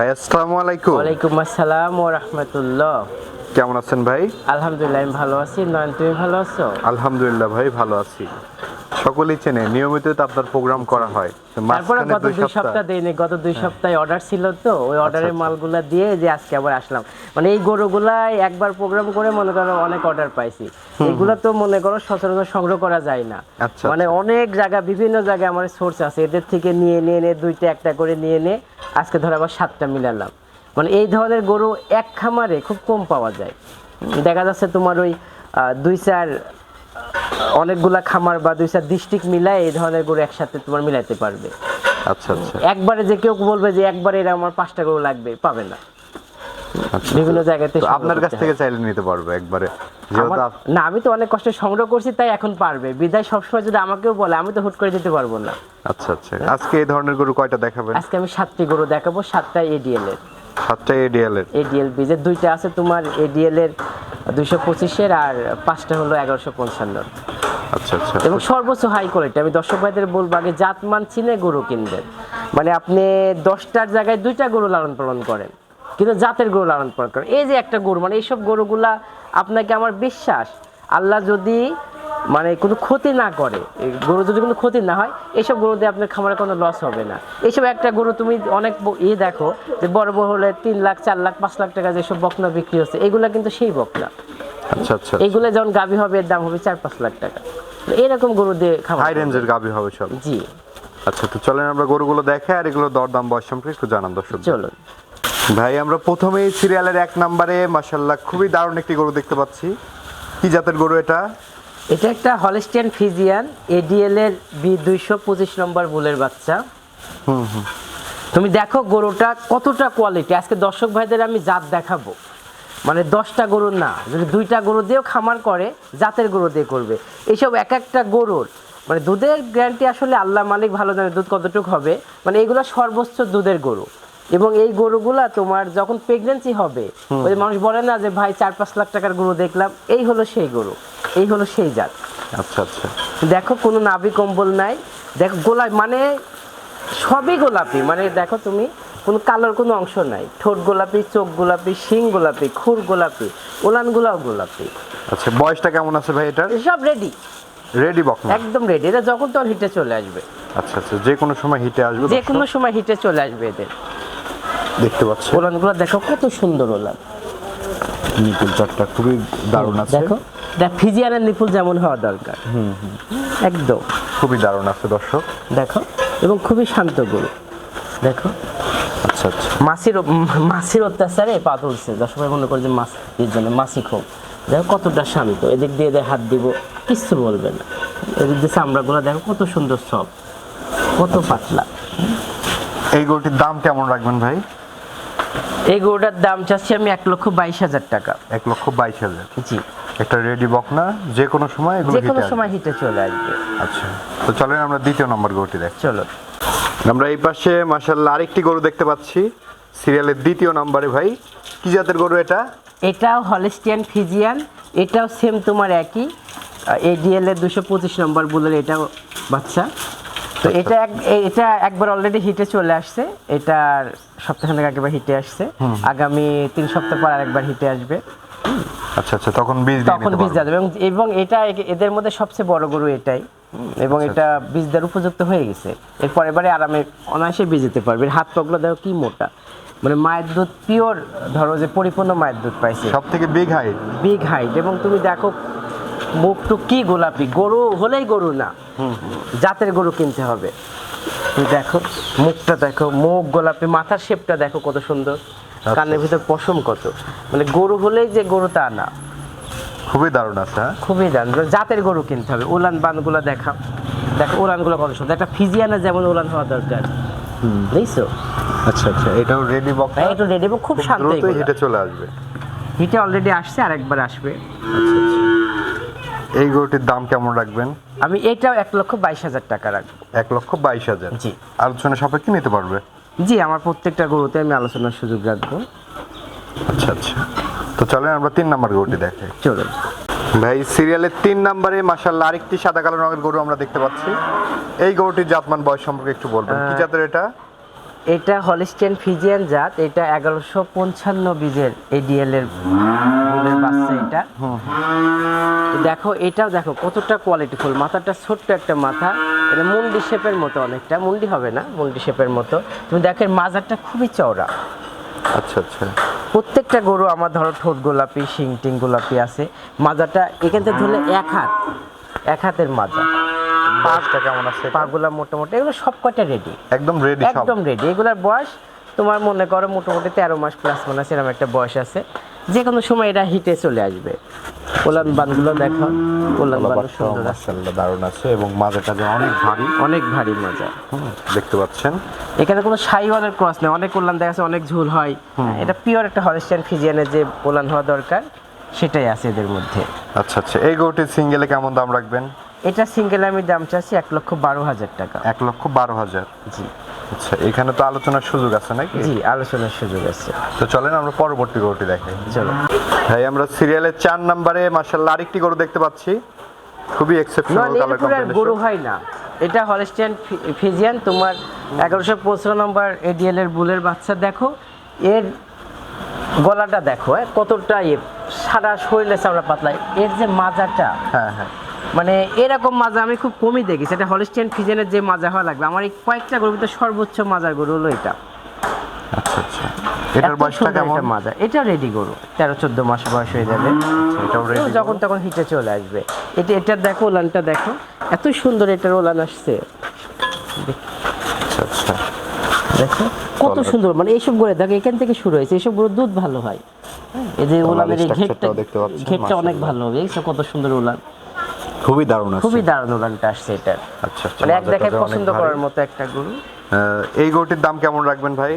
ভাই আসসালামু আলাইকুম ওয়ালাইকুম আসসালাম ও রহমতুল্লাহ কেমন আছেন ভাই? আলহামদুলিল্লাহ আমি ভালো আছি। নয়ন তুমি ভালো আছো? আলহামদুলিল্লাহ ভাই ভালো আছি। সকলেই চেনে নিয়মিত তো আপনার প্রোগ্রাম করা হয়। তারপরে গত দুই সপ্তাহ দেয়নি গত দুই সপ্তাহে অর্ডার ছিল তো ওই অর্ডারের আচ্ছা। মালগুলা দিয়ে যে আজকে আবার আসলাম। মানে এই গরুগুলাই একবার প্রোগ্রাম করে মনে করো অনেক অর্ডার পাইছি। এগুলা তো মনে করো সচরাচর সংগ্রহ করা যায় না। আচ্ছা, মানে অনেক জায়গা বিভিন্ন জায়গায় আমার সোর্স আছে। এদের থেকে নিয়ে নিয়ে নিয়ে দুইটা একটা করে নিয়ে নিয়ে আজকে ধরো আবার সাতটা মিলালাম। মানে এই ধরনের গরু এক খামারে খুব কম পাওয়া যায়। দেখা যাচ্ছে তোমার ওই দুই চার অনেকগুলা খামার বা দুই চার ডিস্ট্রিক্ট মিলায় এই ধরনের গরু একসাথে তোমার মিলাইতে পারবে। আচ্ছা আচ্ছা। একবারে যে কেউ বলবে যে একবারে এরা আমার পাঁচটা গরু লাগবে পাবে না। আচ্ছা বিভিন্ন জায়গাতে আপনার কাছ থেকে চাইলে নিতে পারবে একবারে। না আমি তো অনেক কষ্টে সংগ্রহ করছি তাই এখন পারবে। বিদায় সবসময় যদি আমাকেও বলে আমি তো হুট করে দিতে পারব না। আচ্ছা আচ্ছা। আজকে এই ধরনের গরু কয়টা দেখাবেন? আজকে আমি সাতটি গরু দেখাবো সাতটা এডিএল এর। সাতটা এডিএল এর। এডিএল বীজের দুইটা আছে তোমার এডিএল এর দুইশো পঁচিশের আর পাঁচটা হলো এগারোশো পঞ্চান্ন। আচ্ছা আচ্ছা। এবং সর্বোচ্চ হাই কোয়ালিটি আমি দর্শক ভাইদের বলব আগে জাতমান চিনে গরু কিনবেন মানে আপনি দশটার জায়গায় দুইটা গরু লালন পালন করেন কিন্তু জাতের গরু লালন পালন করেন। এই যে একটা গরু মানে এইসব গরুগুলা আপনাকে আমার বিশ্বাস আল্লাহ যদি মানে কোনো ক্ষতি না করে। গরু যদি কোনো ক্ষতি না হয় এইসব গরু দিয়ে আপনার খামারে কোনো লস হবে না। এইসব একটা গরু তুমি অনেক ইয়ে দেখো যে বড় বড় হলে তিন লাখ চার লাখ পাঁচ লাখ টাকা যেসব বকনা বিক্রি হচ্ছে এগুলো কিন্তু সেই বকনা। আচ্ছা আচ্ছা এইগুলো যখন গাভী হবে এর দাম হবে চার পাঁচ লাখ টাকা। এরকম গরু দিয়ে খামার হাই রেঞ্জের গাবি হবে সব? জি। আচ্ছা তো চলেন আমরা গরুগুলো দেখে আর এগুলো দরদাম বয়স সম্পর্কে একটু জানান দর্শক চলুন। ভাই আমরা প্রথমেই সিরিয়ালের এক নম্বরে মাসাল্লাহ খুবই দারুণ একটি গরু দেখতে পাচ্ছি। কি জাতের গরু এটা? এটা একটা হলিস্টিয়ান ফিজিয়ান এডিএল এর বি দুইশো পঁচিশ নম্বর বুলের বাচ্চা। তুমি দেখো গরুটা কতটা কোয়ালিটি আজকে দর্শক ভাইদের আমি জাত দেখাবো। মানে দশটা গরুর না যদি দুইটা গরু দিয়েও খামার করে জাতের গরু দিয়ে করবে। এইসব এক একটা গরুর মানে দুধের গ্যারান্টি আসলে আল্লাহ মালিক ভালো জানে দুধ কতটুকু হবে। মানে এগুলো সর্বোচ্চ দুধের গরু। এবং এই গরুগুলা তোমার যখন প্রেগনেন্সি হবে ওই মানুষ বলে না যে ভাই চার পাঁচ লাখ টাকার গরু দেখলাম। এই হলো সেই গরু। এই হলো সেই জাত। আচ্ছা আচ্ছা। দেখো কোনো নাভি কম্বল নাই। দেখো গোলাপ মানে সবই গোলাপি। মানে দেখো তুমি কোনো কালোর কোনো অংশ নাই। ঠোঁট গোলাপি চোখ গোলাপি শিং গোলাপি খুর গোলাপি ওলানগুলাও গোলাপি। আচ্ছা বয়সটা কেমন আছে ভাই এটার? সব রেডি রেডি বক একদম রেডি এটা যখন তখন হিটে চলে আসবে। আচ্ছা আচ্ছা যে কোনো সময় হিটে আসবে যে কোনো সময় হিটে চলে আসবে এদের। দেখতে পাচ্ছি। ওলানগুলো দেখো কত সুন্দর ওলান। নিপুল চারটা খুবই দারুণ আছে। দেখো দেখ ফিজিয়ানের নিপুল যেমন হওয়া দরকার। হুম একদম। খুবই দারুণ আছে দর্শক। দেখো এবং খুবই শান্ত গরু। দেখো। আচ্ছা আচ্ছা। মাসির মাসির অত্যাচারে পা তুলছে। সময় মনে করে যে মাছ এর জন্য মাসি খুব দেখো কতটা শান্ত। এদিক দিয়ে দেয় হাত দিব কিচ্ছু বলবে না। এদিক দিয়ে চামড়াগুলো দেখো কত সুন্দর সব কত পাতলা। এই গরুটির দাম কেমন রাখবেন ভাই? এই গরুটার দাম চাচ্ছি আমি এক লক্ষ বাইশ হাজার টাকা। এক লক্ষ বাইশ হাজার। জি। একটা রেডি বক না? যে কোনো সময় এগুলো যে কোনো সময় হিটে চলে আসবে। আচ্ছা। তো চলেন আমরা দ্বিতীয় নম্বর গরুটি দেখ। চলো। আমরা এই পাশে মাসাল্লাহ আরেকটি গরু দেখতে পাচ্ছি। সিরিয়ালের দ্বিতীয় নম্বরে ভাই কি জাতের গরু এটা? এটাও হলিস্টিয়ান ফিজিয়ান এটাও সেম তোমার একই। এডিএল এর দুশো পঁচিশ নম্বর বলে এটাও বাচ্চা। তো এটা এটা একবার অলরেডি হিটে চলে আসছে। এটার সপ্তাহখানেক আগেবার হিটে আসছে। আগামী তিন সপ্তাহ পর আরেকবার হিটে আসবে। আচ্ছা আচ্ছা তখন বীজ তখন বীজ দেওয়া যাবে। এবং এটা এদের মধ্যে সবচেয়ে বড় গরু এটাই। এবং আচ্ছা, এটা বীজ দেওয়ার উপযুক্ত হয়ে গেছে। এরপর এবারে আরামে অনায়াসে বীজ দিতে পারবে। হাত পাগুলো দেখো কি মোটা? মানে মায়ের দুধ পিওর ধরো যে পরিপূর্ণ মায়ের দুধ পাইছে। সব থেকে বিগ হাইট বিগ হাইট এবং তুমি দেখো মুখটু কি গোলাপি? গরু হলেই গরু না। জাতের গরু কিনতে হবে। দেখো মুখটা দেখো মুখ গোলাপি মাথার শেপটা দেখো কত সুন্দর। কানের ভিতর পশম কত। মানে গরু হলেই যে গরু তা না। খুবই দারুণ আছে হ্যাঁ? খুবই দাম জাতের গরু কিনতে হবে। উলান বানগুলো দেখা দেখো উলানগুলো কত সুন্দর। একটা ফিজিয়ানা যেমন উলান হওয়া দরকার। বুঝছ? আচ্ছা আচ্ছা। এটাও রেডি বক হ্যাঁ একটু রেডি খুব শান্ত হিটে চলে আসবে। হিটে অলরেডি আসছে আরেকবার আসবে। আচ্ছা আচ্ছা। এই গরুটির দাম কেমন রাখবেন? আমি এটাও এক লক্ষ বাইশ হাজার টাকা রাখব। এক লক্ষ বাইশ হাজার। জি। আলোচনা সাপেক্ষে নিতে পারবে? জি আমার প্রত্যেকটা গরুতে আমি আলোচনার সুযোগ রাখব। আচ্ছা আচ্ছা। তো চলেন আমরা তিন নাম্বার গরুটি দেখে। চলুন। ভাই সিরিয়ালের তিন নম্বরে মাসাল্লাহ আরেকটি সাদা কালো রঙের গরু আমরা দেখতে পাচ্ছি। এই গরুটির জাতমান বয়স সম্পর্কে একটু বলবেন। কি জাতের এটা? এটা হলিস্টেন ফিজিয়ান জাত এটা এগারোশো পঞ্চান্ন বীজের এডিএল এর বাচ্চা এটা। দেখো এটাও দেখো কতটা কোয়ালিটিফুল মাথাটা ছোট্ট একটা মাথা এটা মুন্ডি শেপের মতো অনেকটা। মুন্ডি হবে না মুন্ডি শেপের মতো। তুমি দেখো মাজারটা খুবই চওড়া। আচ্ছা আচ্ছা। প্রত্যেকটা গরু আমার ধরো ঠোঁট গোলাপি শিং টিং গোলাপি আছে। মাজাটা এখান থেকে ধরলে এক হাত এক হাতের মাজা পাঁচটা কেমন আছে? পাগুলা মোটামুটি এগুলো সব রেডি একদম রেডি একদম রেডি এগুলার বয়স তোমার মনে করো মোটামুটি তেরো মাস প্লাস মনে আছে এরকম একটা বয়স আছে। যে কোনো সময় এটা হিটে চলে আসবে। কোলান বানগুলো দেখো। সুন্দর মাশাআল্লাহ দারুণ আছে এবং মাজাটা যে অনেক ভারী। অনেক ভারী মজা। দেখতে পাচ্ছেন। এখানে কোনো সাইওয়ালের ক্রস নেই। অনেক কোলান দেখা যাচ্ছে অনেক ঝুল হয়। এটা পিওর একটা হলিস্টিয়ান ফিজিয়ানের যে কোলান হওয়া দরকার সেটাই আছে এদের মধ্যে। আচ্ছা আচ্ছা। এই গরুটির সিঙ্গেলে কেমন দাম রাখবেন? এটা সিঙ্গেল আমি দাম চাচ্ছি এক লক্ষ বারো হাজার টাকা। এক লক্ষ বারো হাজার? জি। আচ্ছা এখানে তো আলোচনার সুযোগ আছে নাকি? জি আলোচনার সুযোগ আছে। তো চলেন আমরা পরবর্তী গরুটি দেখাই চলো। ভাই আমরা সিরিয়ালের চার নম্বরে মার্শাল্লাহ আরেকটি গরু দেখতে পাচ্ছি। খুবই এক্সেপশনাল কালার আর গরু হয় না। এটা হলিস্টিয়ান ফিজিয়ান তোমার এগারোশো পঁচিশ নম্বর এডিএল এর বুলের বাচ্চা দেখো। এর গলাটা দেখো হ্যাঁ, কতটা ইয়ে সারা শরীরে চামড়া পাতলা। এর যে মাজাটা হ্যাঁ হ্যাঁ। মানে এরকম মাজা আমি খুব কমই দেখি। সেটা হলিস্টিয়ান ফিজিয়ানের যে মাজা হওয়া লাগবে। আমার এই কয়েকটা গরুর ভিতরে সর্বোচ্চ মাজার গরু হলো এটা। আচ্ছা আচ্ছা। এটার এত বয়সটা কেমন? মাজা। এটা রেডি গরু। তেরো চোদ্দ মাস বয়স হয়ে যাবে। এটাও রেডি যখন তখন হিটে চলে আসবে। এটা এটার দেখো ওলানটা দেখো। এত সুন্দর এটার ওলান আসছে। আচ্ছা আচ্ছা। দেখো কত সুন্দর। মানে এইসব গরু দেখো এখান থেকে শুরু হয়েছে। এইসব গরুর দুধ ভালো হয়। এই যে ওলানের ঘেরটা অনেক ভালো হবে কত সুন্দর ওলান। খুবই দারুণ আছে। খুবই দারুণ ওলানটা আসছে এটা। আচ্ছা আচ্ছা। মানে এক দেখায় পছন্দ করার মতো একটা গরু। এই গরুটির দাম কেমন রাখবেন ভাই?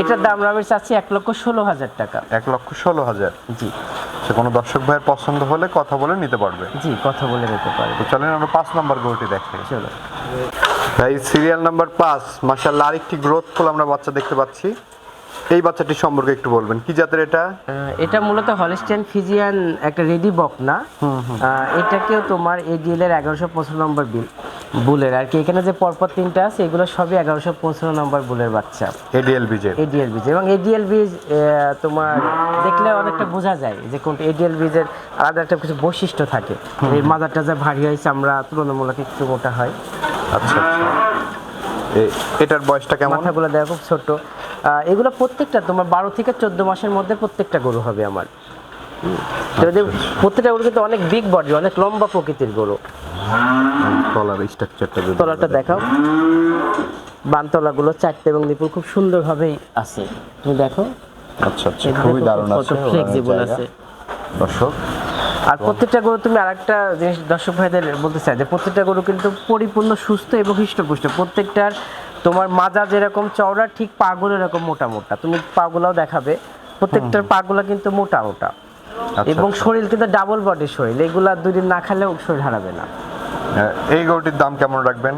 এটার দাম আমি চাচ্ছি এক লক্ষ ষোলো হাজার টাকা। এক লক্ষ ষোলো হাজার। জি। সে কোনো দর্শক ভাইয়ের পছন্দ হলে কথা বলে নিতে পারবে। জি কথা বলে নিতে পারবে। তো চলেন আমরা পাঁচ নম্বর গরুটি দেখাই চলো। ভাই সিরিয়াল নাম্বার পাঁচ। মাসাল্লাহ আরেকটি গ্রোথফুল আমরা বাচ্চা দেখতে পাচ্ছি। এই বাচ্চাটি সম্পর্কে একটু বলবেন। কি জাতের এটা? এটা মূলত হলিস্টিয়ান ফিজিয়ান একটা রেডি বক না। এটাকেও তোমার এডিএল এর এগারোশো পঁচিশ নম্বর বিল বুলের। আর কি এখানে যে পরপর তিনটা আছে এগুলো সবই এগারোশো পঁচিশ নম্বর বুলের বাচ্চা। এডিএল বিজের এডিএল বীজ এবং এডিএল বীজ তোমার দেখলে অনেকটা বোঝা যায় যে কোনটা এডিএল বীজের আলাদা একটা কিছু বৈশিষ্ট্য থাকে। এর মাদার টাজা ভারী হয় চামড়া তুলনামূলক একটু মোটা হয়। আচ্ছা আচ্ছা। এটার বয়সটা কেমন? মাথাগুলো দেখো খুব ছোট এগুলো প্রত্যেকটা তোমার বারো থেকে চোদ্দ মাসের মধ্যে প্রত্যেকটা গরু হবে আমার। প্রত্যেকটা গরু কিন্তু অনেক বিগ বডি অনেক লম্বা প্রকৃতির গরু। তলার স্ট্রাকচারটা তলাটা দেখাও। বানতলাগুলো চারটে এবং নিপুল খুব সুন্দরভাবেই আছে। তুমি দেখো। আচ্ছা আচ্ছা খুবই দারুণ আছে ফ্লেক্সিবল আছে। দর্শক আর প্রত্যেকটা গরু তুমি আরেকটা জিনিস দর্শক ভাইদের বলতে চাই যে প্রত্যেকটা গরু কিন্তু পরিপূর্ণ সুস্থ এবং হৃষ্টপুষ্ট। প্রত্যেকটার তোমার মাজা যেরকম চওড়া ঠিক পাগুলো এরকম মোটা মোটা। তুমি পাগুলাও দেখাবে। প্রত্যেকটার পাগুলা কিন্তু মোটা মোটা। আচ্ছা, এবং আচ্ছা। শরীর কিন্তু ডাবল বডি শরীর। এগুলা দুই দিন না খেলেও শরীর হারাবে না। আহ, এই গরুটির দাম কেমন রাখবেন?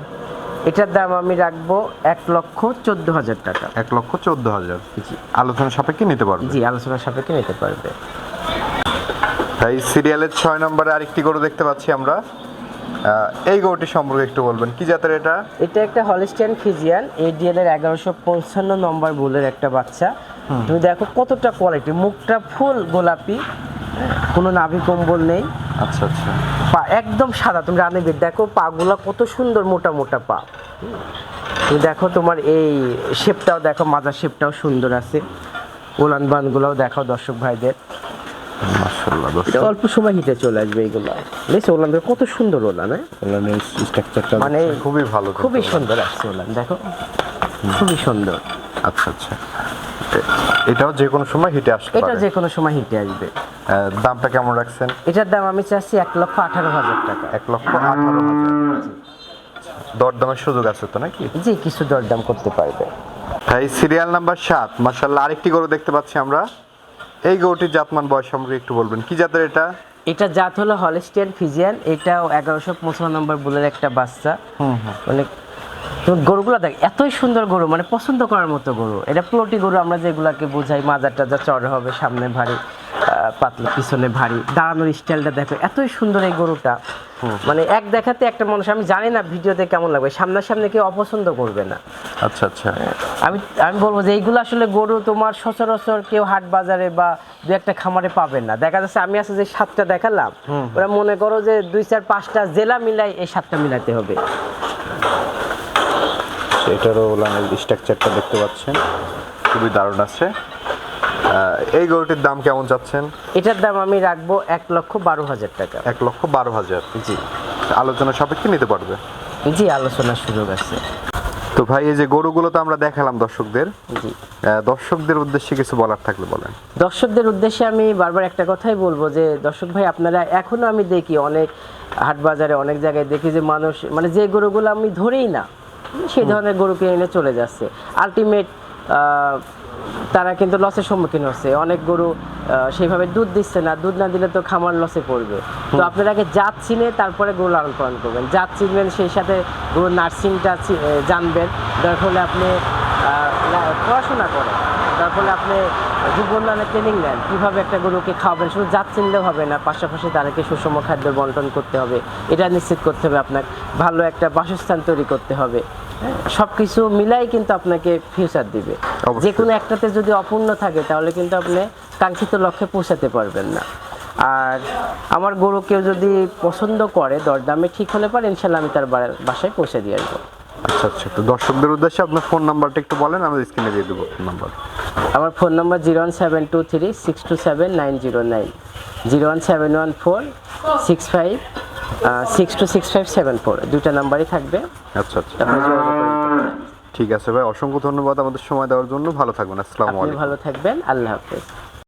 এটার দাম আমি রাখব এক লক্ষ চোদ্দ হাজার টাকা। এক লক্ষ চোদ্দ হাজার? জি। আলোচনা সাপেক্ষে নিতে পারবে? জি আলোচনার সাপেক্ষে নিতে পারবে। তাই সিরিয়ালের ছয় নম্বরে আরেকটি গরু দেখতে পাচ্ছি আমরা। এই গরুটি সম্পর্কে একটু বলবেন। কি জাতের এটা? এটা একটা হলিস্টিয়ান ফিজিয়ান এডিএল এর এগারোশো পঞ্চান্ন নম্বর বুলের একটা বাচ্চা। তুমি দেখো কতটা কোয়ালিটি মুখটা ফুল গোলাপি কোনো নাভি কম্বল নেই। আচ্ছা আচ্ছা। পা একদম সাদা তুমি রানীবির দেখো পাগুলো কত সুন্দর মোটা মোটা পা। তুমি দেখো তোমার এই শেপটাও দেখো মাজার শেপটাও সুন্দর আছে। উলান বানগুলোও দেখাও দর্শক ভাইদের। এটা অল্প সময় হিটে চলে আসবে এইগুলো দেখছ ওলান কত সুন্দর ওলান হ্যাঁ? স্ট্রাকচারটা মানে খুবই ভালো খুবই সুন্দর আসছে ওলান দেখো। খুবই সুন্দর। আচ্ছা আচ্ছা। এটাও যে কোনো সময় হিটে আসতে এটা যে কোনো সময় হিটে আসবে। আহ, দামটা কেমন রাখছেন? এটার দাম আমি চাচ্ছি এক লক্ষ আঠারো হাজার টাকা। এক লক্ষ আঠারো হাজার। দরদামের সুযোগ আছে তো নাকি? জি কিছু দরদাম করতে পারবে। ভাই সিরিয়াল নাম্বার সাত। মার্শাল্লাহ আরেকটি গরু দেখতে পাচ্ছি আমরা। এই গরুটির জাতমান বয়স সম্পর্কে একটু বলবেন। কি জাতের এটা? এটা জাত হলো হলিস্টিয়ান ফিজিয়ান। এটাও এগারোশো পঁচানো নম্বর বুলের একটা বাচ্চা। মানে গরুগুলো দেখ এতই সুন্দর গরু মানে পছন্দ করার মতো গরু। এটা প্লটি গরু আমরা যেগুলাকে বোঝাই মাজার টাজার চড় হবে সামনে ভারী। পাতলা পিছনে ভারী। দাঁড়ানোর স্টাইলটা দেখো এতই সুন্দর এই গরুটা। মানে এক দেখাতে একটা মানুষ আমি জানি না ভিডিওতে কেমন লাগবে সামনাসামনি কেউ অপছন্দ করবে না। আচ্ছা আচ্ছা। আমি আমি বলব যে এইগুলো আসলে গরু তোমার সচরাচর কেউ হাট বাজারে বা দু একটা খামারে পাবেন না। দেখা যাচ্ছে আমি আছে যে সাতটা দেখালাম ওরা মনে করো যে দুই চার পাঁচটা জেলা মিলাই এই সাতটা মিলাতে হবে। এটারও লাইনের স্ট্রাকচারটা দেখতে পাচ্ছেন। খুবই দারুণ আছে। এই গরুটির দাম কেমন চাচ্ছেন? এটার দাম আমি রাখব এক লক্ষ বারো হাজার টাকা। এক লক্ষ বারো হাজার। জি। আলোচনা সাপেক্ষে নিতে পারবে? জি আলোচনার সুযোগ আছে। তো ভাই এই যে গরুগুলো তো আমরা দেখালাম দর্শকদের। জি। দর্শকদের উদ্দেশ্যে কিছু বলার থাকলে বলেন। দর্শকদের উদ্দেশ্যে আমি বারবার একটা কথাই বলব যে দর্শক ভাই আপনারা এখনও আমি দেখি অনেক হাট বাজারে অনেক জায়গায় দেখি যে মানুষ মানে যে গরুগুলো আমি ধরেই না সেই ধরনের গরুকে এনে চলে যাচ্ছে। আলটিমেট তারা কিন্তু লসের সম্মুখীন হচ্ছে। অনেক গরু সেইভাবে দুধ দিচ্ছে না। দুধ না দিলে তো খামার লসে পড়বে। তো আপনারা আগে জাত চিনে তারপরে গরু লালন পালন করবেন। জাত চিনবেন সেই সাথে গরুর নার্সিংটা জানবেন। যার ফলে আপনি পড়াশোনা করেন। তার ফলে আপনি উন্নয়নে ট্রেনিং নেন। কীভাবে একটা গরুকে খাওয়াবেন? শুধু জাত চিনলে হবে না। পাশাপাশি তাদেরকে সুষম খাদ্য বন্টন করতে হবে। এটা নিশ্চিত করতে হবে আপনার ভালো একটা বাসস্থান তৈরি করতে হবে। সব কিছু মিলাই কিন্তু আপনাকে ফিউচার দিবে। যে কোনো একটাতে যদি অপূর্ণ থাকে তাহলে কিন্তু আপনি কাঙ্ক্ষিত লক্ষ্যে পৌঁছাতে পারবেন না। আর আমার গরু কেউ যদি পছন্দ করে দরদামে ঠিক হলে পারে ইনশাল্লাহ আমি তার বাসায় পৌঁছে দিয়ে আসব। আচ্ছা আচ্ছা। তো দর্শকদের উদ্দেশ্যে আপনার ফোন নাম্বারটা একটু বলেন আমি স্ক্রিনে দিয়ে দেবো ফোন নাম্বার আমার phone number zero one seven two three six two seven nine zero nine zero one seven one four six five six two six five seven four দুটা নাম্বারই থাকবে। আচ্ছা আচ্ছা। ঠিক আছে ভাই অসংখ্য ধন্যবাদ আমাদের সময় দেওয়ার জন্য। ভালো থাকবেন আসসালামু আলাইকুম। ভালো থাকবেন। আল্লাহ হাফেজ।